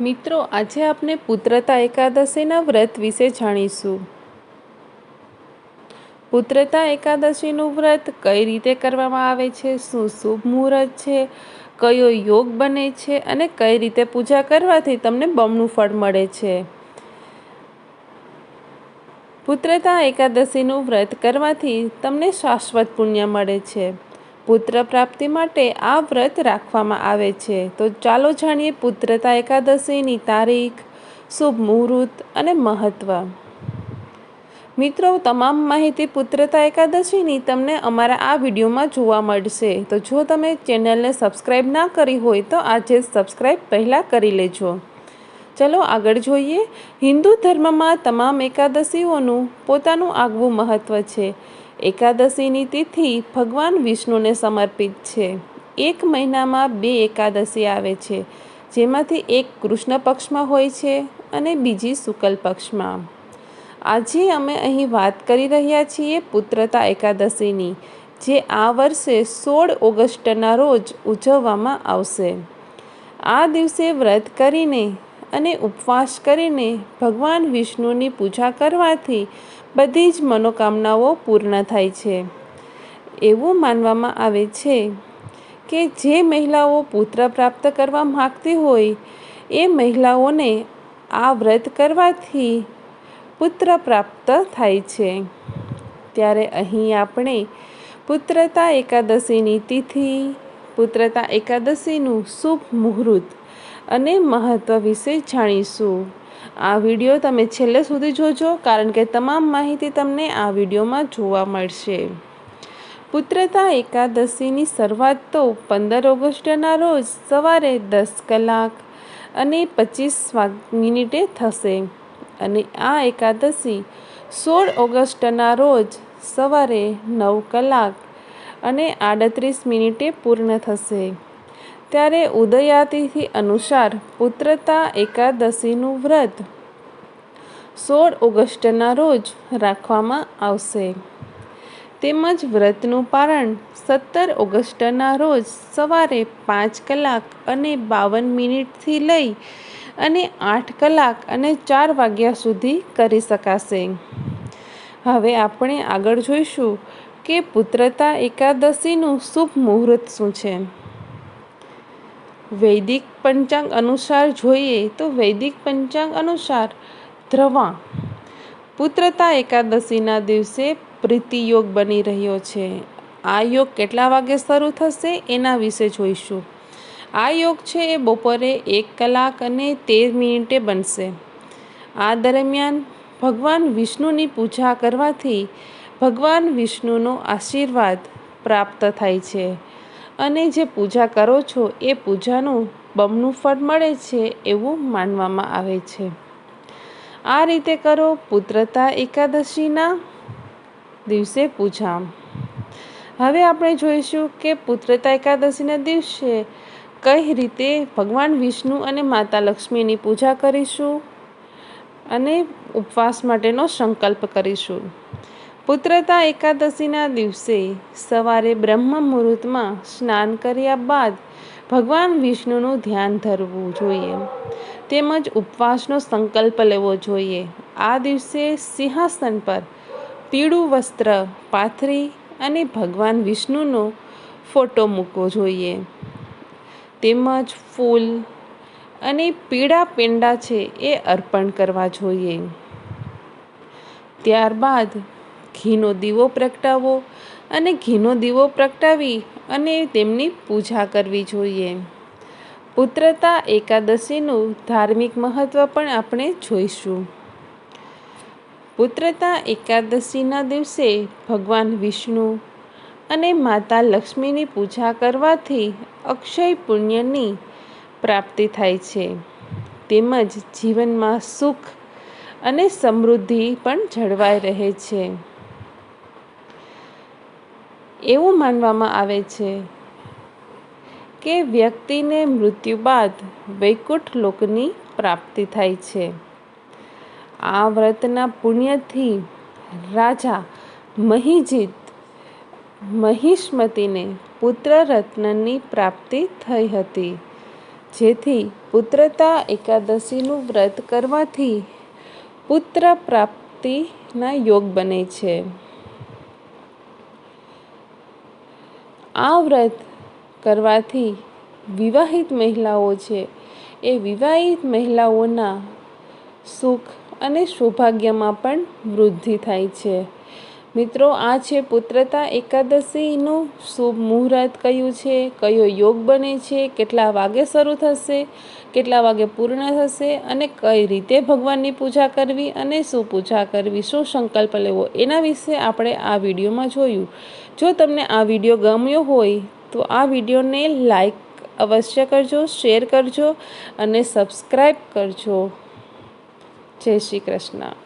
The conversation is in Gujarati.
મિત્રો, આજે આપણે પુત્રતા એકાદશીના વ્રત વિશે જાણીશું. પુત્રતા એકાદશીનું વ્રત કઈ રીતે કરવામાં આવે છે, શું શુભ મુહૂર્ત છે, કયો યોગ બને છે અને કઈ રીતે પૂજા કરવાથી તમને બમણું ફળ મળે છે. પુત્રતા એકાદશીનું વ્રત કરવાથી તમને શાશ્વત પુણ્ય મળે છે. પુત્ર પ્રાપ્તિ માટે આ વ્રત રાખવામાં આવે છે. તો ચાલો જાણીએ પુત્રતા એકાદશીની તારીખ, શુભ મુહૂર્ત અને મહત્ત્વ મિત્રો, તમામ માહિતી પુત્રતા એકાદશીની તમને અમારા આ વિડીયોમાં જોવા મળશે. તો જો તમે ચેનલને સબસ્ક્રાઈબ ના કરી હોય તો આજે સબસ્ક્રાઈબ પહેલાં કરી લેજો. ચલો આગળ જોઈએ. હિન્દુ ધર્મમાં તમામ એકાદશીઓનું પોતાનું આગવું મહત્ત્વ છે. એકાદશીની તિથિ ભગવાન વિષ્ણુને સમર્પિત છે. એક મહિનામાં બે એકાદશી આવે છે, જેમાંથી એક કૃષ્ણ પક્ષમાં હોય છે અને બીજી શુકલ પક્ષમાં. આજે અમે અહીં વાત કરી રહ્યા છીએ પુત્રતા એકાદશીની, જે આ વર્ષે સોળ ઓગસ્ટના રોજ ઉજવવામાં આવશે. આ દિવસે વ્રત કરીને અને ઉપવાસ કરીને ભગવાન વિષ્ણુની પૂજા કરવાથી બધી જ મનોકામનાઓ પૂર્ણ થાય છે. એવું માનવામાં આવે છે કે જે મહિલાઓ પુત્ર પ્રાપ્ત કરવા માગતી હોય, એ મહિલાઓને આ વ્રત કરવાથી પુત્ર પ્રાપ્ત થાય છે. ત્યારે અહીં આપણે પુત્રતા એકાદશીની તિથિ, પુત્રતા એકાદશીનું શુભ મુહૂર્ત અને મહત્ત્વ વિશે જાણીશું. આ વીડિયો તમે છેલ્લે સુધી જોજો કારણ કે તમામ માહિતી તમને આ વિડીયોમાં જોવા મળશે. પુત્રતા એકાદશીની શરૂઆત તો પંદર ઓગસ્ટના રોજ સવારે દસ કલાક અને પચીસ મિનિટે થશે અને આ એકાદશી સોળ ઓગસ્ટના રોજ સવારે નવ કલાક અને આડત્રીસ મિનિટે પૂર્ણ થશે. ત્યારે ઉદયાતિથિ અનુસાર પુત્રતા એકાદશીનું વ્રત સોળ ઓગસ્ટના રોજ રાખવામાં આવશે. તેમજ વ્રતનું પારણ સત્તર ઓગસ્ટના રોજ સવારે પાંચ કલાક અને બાવન મિનિટથી લઈ અને આઠ કલાક અને ચાર વાગ્યા સુધી કરી શકાશે. હવે આપણે આગળ જોઈશું કે પુત્રતા એકાદશીનું શુભ મુહૂર્ત શું છે. વૈદિક પંચાંગ અનુસાર જોઈએ તો વૈદિક પંચાંગ અનુસાર ધ્રવા પુત્રતા એકાદશીના દિવસે પ્રીતિ યોગ બની રહ્યો છે. આ યોગ કેટલા વાગે શરૂ થશે એના વિશે જોઈશું. આ યોગ છે એ બપોરે એક કલાક અને તેર મિનિટે બનશે. આ દરમિયાન ભગવાન વિષ્ણુની પૂજા કરવાથી ભગવાન વિષ્ણુનો આશીર્વાદ પ્રાપ્ત થાય છે. અને જે પૂજા કરો છો, એ પૂજાનું બમણું ફળ મળે છે એવું માનવામાં આવે છે. આ રીતે કરો પુત્રતા એકાદશીના દિવસે પૂજા. હવે આપણે જોઈશું કે પુત્રતા એકાદશીના દિવસે કઈ રીતે ભગવાન વિષ્ણુ અને માતા લક્ષ્મીની પૂજા કરીશું અને ઉપવાસ માટેનો સંકલ્પ કરીશું. પુત્રતા એકાદશીના દિવસે સવારે બ્રહ્મ મુહૂર્તમાં સ્નાન કર્યા બાદ ભગવાન વિષ્ણુનું ધ્યાન ધરવું જોઈએ. તેમજ ઉપવાસનો સંકલ્પ લેવો જોઈએ. આ દિવસે સિંહાસન પર પીળું વસ્ત્ર પાથરી અને ભગવાન વિષ્ણુનો ફોટો મૂકવો જોઈએ. તેમજ ફૂલ અને પીળા પેંડા છે એ અર્પણ કરવા જોઈએ. ત્યારબાદ ઘીનો દીવો પ્રગટાવો અને ઘીનો દીવો પ્રગટાવી અને તેમની પૂજા કરવી જોઈએ. પુત્રતા એકાદશીનું ધાર્મિક મહત્ત્વ પણ આપણે જોઈશું. પુત્રતા એકાદશીના દિવસે ભગવાન વિષ્ણુ અને માતા લક્ષ્મીની પૂજા કરવાથી અક્ષય પુણ્યની પ્રાપ્તિ થાય છે. તેમજ જીવનમાં સુખ અને સમૃદ્ધિ પણ જળવાઈ રહે છે. એવું માનવામાં આવે છે કે વ્યક્તિને મૃત્યુ બાદ વૈકુંઠ લોકની પ્રાપ્તિ થાય છે. આ વ્રતના પુણ્યથી રાજા મહિજીત મહિષ્મતીને પુત્ર રત્નની પ્રાપ્તિ થઈ હતી. જેથી પુત્રતા એકાદશીનું વ્રત કરવાથી પુત્ર પ્રાપ્તિના યોગ બને છે. આ વ્રત કરવાથી વિવાહિત મહિલાઓ છે. એ વિવાહિત મહિલાઓના સુખ અને સૌભાગ્યમાં પણ વૃદ્ધિ થાય છે. મિત્રો, આ છે પુત્રતા એકાદશીનું શુભ મુહૂર્ત. કયું છે? કયો યોગ બને છે? કેટલા વાગે શરૂ થશે? કેટલા વાગે પૂર્ણ થશે? અને કઈ રીતે ભગવાનની પૂજા કરવી અને શું પૂજા કરવી? શું સંકલ્પ લેવો? એના વિશે આપણે આ વિડીયોમાં જોયું. જો તમને આ વીડિયો ગમ્યો હોય, તો આ વિડીયોને લાઈક અવશ્ય કરજો, શેર કરજો અને સબસ્ક્રાઈબ કરજો. જય શ્રી કૃષ્ણ.